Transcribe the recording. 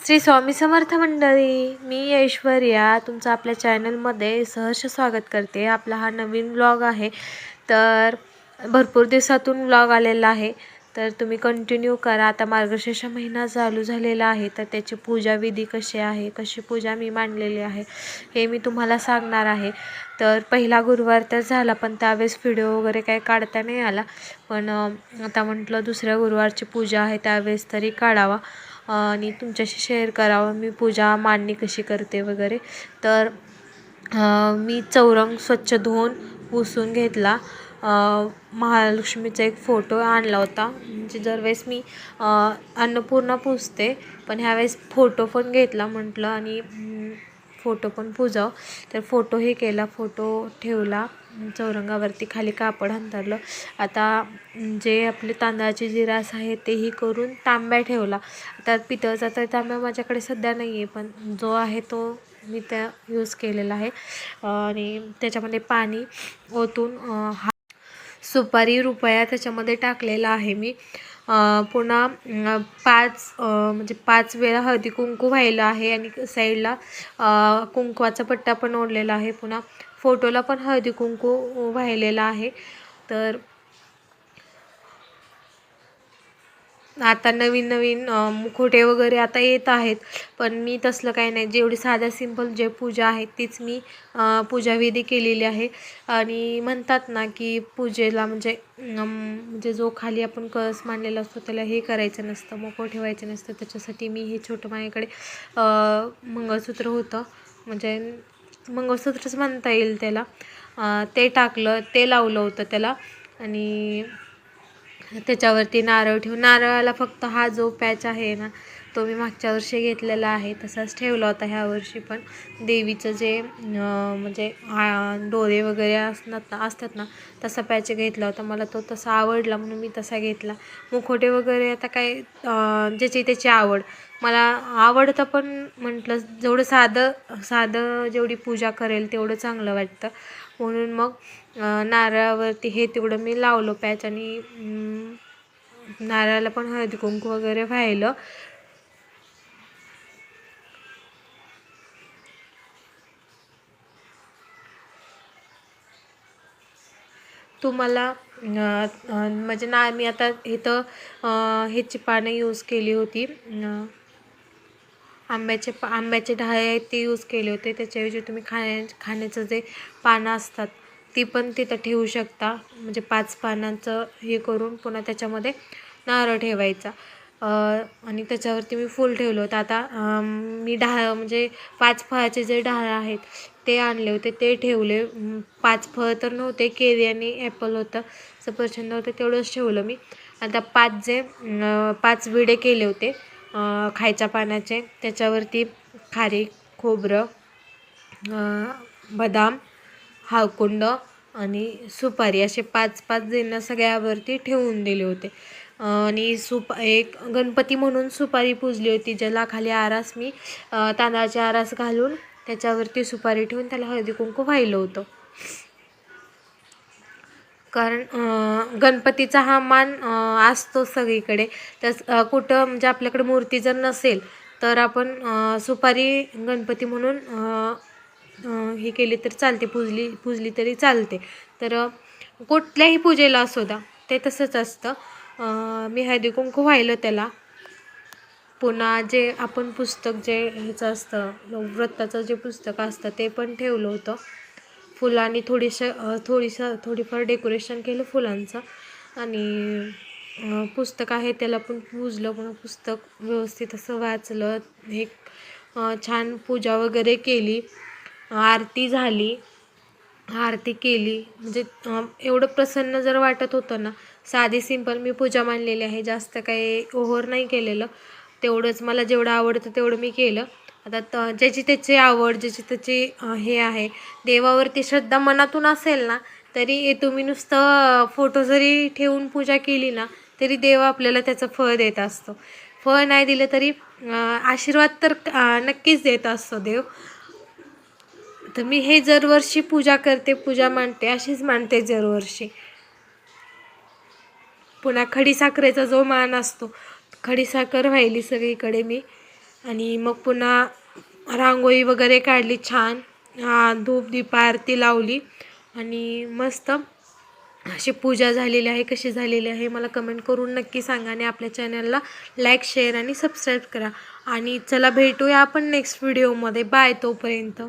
श्री स्वामी समर्थ मंडळी मी ऐश्वर्या तुमचं आपल्या चॅनलमध्ये सहर्ष स्वागत करते. आपला हा नवीन ब्लॉग आहे. तर भरपूर दिवसातून ब्लॉग आलेला आहे. तर तुम्ही कंटिन्यू करा. आता मार्गशीर्ष महिना चालू झालेला आहे. तर त्याची पूजा विधी कशी आहे? कशी पूजा मी मांडलेली आहे हे मी तुम्हाला सांगणार आहे. तर पहिला गुरुवार तर झाला पण त्यावेळेस व्हिडिओ वगैरे काही काढता नाही आला. पण आता म्हटलं दुसऱ्या गुरुवारची पूजा आहे त्यावेळेस तरी काढावा. आणि तुमच्याशी शेअर करावं. मी पूजा मांडणी कशी करते वगैरे. तर मी चौरंग स्वच्छ धुवून पुसून घेतला. महालक्ष्मीचा एक फोटो आणला होता. म्हणजे दरवेळेस मी अन्नपूर्णा पुसते. पण ह्यावेळेस फोटो पण घेतला म्हटलं आणि फोटो पण पुजाव. तर फोटोही केला फोटो ठेवला चौरंगावरती खाली कापड अंतरलं आता जे आपले तांदळाचे जी रास आहे तेही करून तांब्या ठेवला. आता पितळचा तर तांब्या माझ्याकडे सध्या नाही आहे पण जो आहे तो मी त्या यूज केलेला आहे. आणि त्याच्यामध्ये पाणी ओतून हा सुपारी रुपया त्याच्यामध्ये टाकलेला आहे मी. पुन्हा पाच म्हणजे पाच वेळा हळदी कुंकू व्हायला आहे आणि साईडला कुंकवाचा पट्टा पण ओढलेला आहे. पुन्हा फोटोला पण हळदी कुंकू वाहिलेला आहे. तर आता नवीन नवीन मुखोटे वगैरे आता येत आहेत. पण मी तसलं काही नाही. जेवढी साध्या सिंपल जे पूजा आहे तीच मी पूजाविधी केलेली आहे. आणि म्हणतात ना की पूजेला म्हणजे म्हणजे जो खाली आपण कळस मांडलेला असतो त्याला हे करायचं नसतं मोकळं ठेवायचं नसतं. त्याच्यासाठी मी हे छोटं माझ्याकडे मंगळसूत्र होतं. म्हणजे मंगळसूत्रच म्हणता येईल त्याला. ते टाकलं ते लावलं होतं त्याला. आणि त्याच्यावरती नारळ ठेवून नारळाला फक्त हा जो पॅच आहे ना तो मी मागच्या वर्षी घेतलेला आहे तसाच ठेवला होता ह्या वर्षी पण. देवीचं जे म्हणजे डोरे वगैरे असतात ना असतात ना तसा पॅच घेतला होता. मला तो तसा आवडला म्हणून मी तसा घेतला. मुखोटे वगैरे आता काय ज्याची त्याची आवड. मला आवडतं पण म्हटलं जेवढं साधं साधं जेवढी पूजा करेल तेवढं चांगलं वाटतं. म्हणून मग नारळावरती हे तेवढं मी लावलं पॅच आणि नारळाला पण हळदी कुंकू वगैरे व्हायलं. तुम्हाला म्हणजे ना मी आता इथं ह्याची पानं यूज केली होती. आंब्याचे पा आंब्याचे डहाळे आहेत ते यूज केले होते. त्याच्याऐवजी तुम्ही खाण्या खाण्याचं जे पानं असतात ती पण तिथं ठेवू शकता. म्हणजे पाच पानांचं हे करून पुन्हा त्याच्यामध्ये नारळ ठेवायचा. आणि त्याच्यावरती मी फूल ठेवलं होतं. आता मी डहा म्हणजे पाच फळाचे जे डहाळ आहेत ते आणले होते. ते ठेवले. पाच फळ तर नव्हते. केरी आणि ॲपल होतं. सफरचंद होतं. तेवढंच ठेवलं मी. आता पाच जे पाच विडे केले होते खायच्या पाण्याचे. त्याच्यावरती खारी खोबरं बदाम हाळकुंड आणि सुपारी असे पाच पाच जण सगळ्यावरती ठेवून दिले होते. आणि सुप एक गणपती म्हणून सुपारी पूजली होती ज्याला खाली आरास मी तांदळाचे आरास घालून त्याच्यावरती सुपारी ठेवून त्याला हळदी कुंकू वाहिलं होतं. कारण गणपतीचा हा मान असतो सगळीकडे. तस कुठं म्हणजे आपल्याकडे मूर्ती जर नसेल तर आपण सुपारी गणपती म्हणून हे केली तर चालते पूजली पूजली तरी चालते. तर कुठल्याही पूजेला असो द्या ते तसंच असतं. मी हळदी कुंकू व्हायलं त्याला. पुन्हा जे आपण पुस्तक जे ह्याचं असतं व्रताचं जे पुस्तक असतं ते पण ठेवलं होतं. फुलांनी थोडीशं थोडीसं थोडीफार डेकोरेशन केलं फुलांचं. आणि पुस्तक आहे त्याला पण पूजलं पण पुस्तक व्यवस्थित असं वाचलं. हे छान पूजा वगैरे केली. आरती झाली. आरती केली. म्हणजे एवढं प्रसन्न जर वाटत होतं ना साधी सिंपल मी पूजा मांडलेली आहे. जास्त काही ओव्हर नाही केलेलं. तेवढंच मला जेवढं आवडतं तेवढं मी केलं. आता त ज्याची त्याची आवड ज्याची त्याची हे आहे. देवावरती श्रद्धा मनातून असेल ना तरी तुम्ही नुसतं फोटो जरी ठेवून पूजा केली ना तरी देव आपल्याला त्याचं फळ देत असतो. फळ नाही दिलं तरी आशीर्वाद तर नक्कीच देत असतो देव. तर मी हे दरवर्षी पूजा करते पूजा मांडते अशीच मांडते दरवर्षी. पुन्हा खडीसाखरेचा जो मान असतो खडीसाखर व्हायली सगळीकडे मी. आणि मग पुन्हा रांगोळी वगैरे काढली छान. धूप दीप आरती लावली. आणि मस्त अशी पूजा झालेली आहे कशी झालेली आहे मला कमेंट करून नक्की सांगा. आणि आपल्या चॅनलला लाईक शेअर आणि सबस्क्राईब करा. आणि चला भेटूया आपण नेक्स्ट व्हिडिओमध्ये बाय तोपर्यंत.